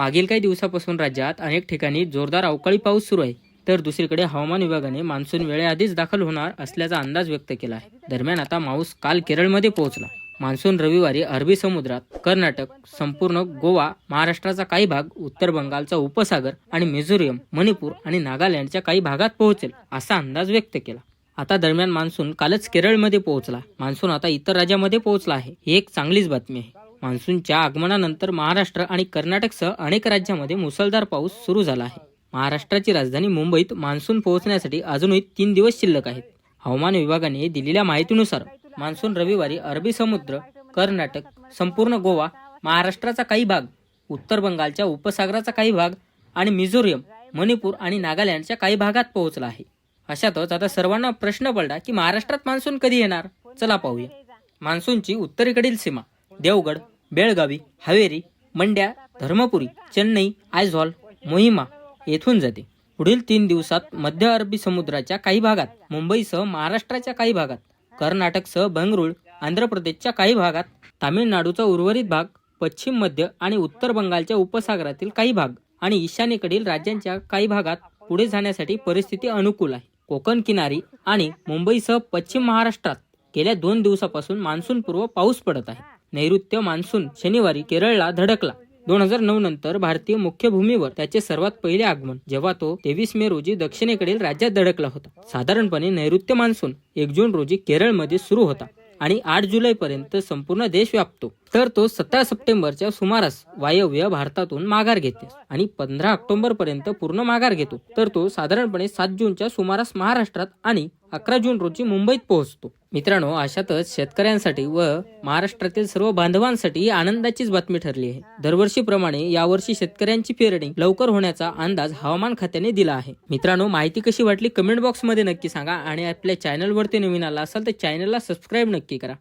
मागील काही दिवसापासून राज्यात अनेक ठिकाणी जोरदार अवकाळी पाऊस सुरू आहे. तर दुसरीकडे हवामान विभागाने मान्सून वेळेआधीच दाखल होणार असल्याचा अंदाज व्यक्त केला आहे. दरम्यान आता माऊस काल केरळमध्ये पोहोचला. मान्सून रविवारी अरबी समुद्रात कर्नाटक संपूर्ण गोवा महाराष्ट्राचा काही भाग उत्तर बंगालचा उपसागर आणि मिझोरियम मणिपूर आणि नागालँडच्या काही भागात पोहोचेल असा अंदाज व्यक्त केला. आता दरम्यान मान्सून कालच केरळमध्ये पोहोचला. मान्सून आता इतर राज्यामध्ये पोहोचला आहे. ही एक चांगलीच बातमी आहे. मान्सूनच्या आगमनानंतर महाराष्ट्र आणि कर्नाटकसह अनेक राज्यामध्ये मुसळधार पाऊस सुरू झाला आहे. महाराष्ट्राची राजधानी मुंबईत मान्सून पोहोचण्यासाठी अजूनही तीन दिवस शिल्लक आहेत. हवामान विभागाने दिलेल्या माहितीनुसार मान्सून रविवारी अरबी समुद्र कर्नाटक संपूर्ण गोवा महाराष्ट्राचा काही भाग उत्तर बंगालच्या उपसागराचा काही भाग आणि मिझोरियम मणिपूर आणि नागालँडच्या काही भागात पोहोचला आहे. अशातच आता सर्वांना प्रश्न पडला की महाराष्ट्रात मान्सून कधी येणार? चला पाहूया. मान्सूनची उत्तरेकडील सीमा देवगड बेळगावी हवेरी मंड्या धर्मपुरी चेन्नई आयझॉल मोहिमा येथून जाते. पुढील तीन दिवसात मध्य अरबी समुद्राच्या काही भागात मुंबईसह महाराष्ट्राच्या काही भागात कर्नाटकसह बंगळूर आंध्र प्रदेशच्या काही भागात तामिळनाडूचा उर्वरित भाग पश्चिम मध्य आणि उत्तर बंगालच्या उपसागरातील काही भाग आणि ईशान्येकडील राज्यांच्या काही भागात पुढे जाण्यासाठी परिस्थिती अनुकूल आहे. कोकण किनारी आणि मुंबईसह पश्चिम महाराष्ट्रात गेल्या दोन दिवसापासून मान्सूनपूर्व पाऊस पडत आहे. नैऋत्य मान्सून शनिवारी केरळला धडकला. दोन हजार नऊ नंतर भारतीय मुख्य भूमीवर त्याचे सर्वात पहिले आगमन जेव्हा तो तेवीस मे रोजी दक्षिणेकडील राज्यात धडकला होता. साधारणपणे नैऋत्य मान्सून एक जून रोजी केरळमध्ये सुरू होता आणि आठ जुलै पर्यंत संपूर्ण देश व्यापतो. तर तो सतरा सप्टेंबरच्या सुमारास वायव्य भारतातून माघार घेते आणि पंधरा ऑक्टोबर पर्यंत पूर्ण माघार घेतो. तर तो साधारणपणे सात जूनच्या सुमारास महाराष्ट्रात आणि अकरा जून रोजी मुंबईत पोहोचतो. मित्रांनो अशातच शेतकऱ्यांसाठी व महाराष्ट्रातील सर्व बांधवांसाठी आनंदाचीच बातमी ठरली आहे. दरवर्षीप्रमाणे यावर्षी शेतकऱ्यांची पेरणी लवकर होण्याचा अंदाज हवामान खात्याने दिला आहे. मित्रांनो माहिती कशी वाटली कमेंट बॉक्समध्ये नक्की सांगा आणि आपल्या चॅनलवरती नवीन आला असाल तर चॅनलला सबस्क्राईब नक्की करा.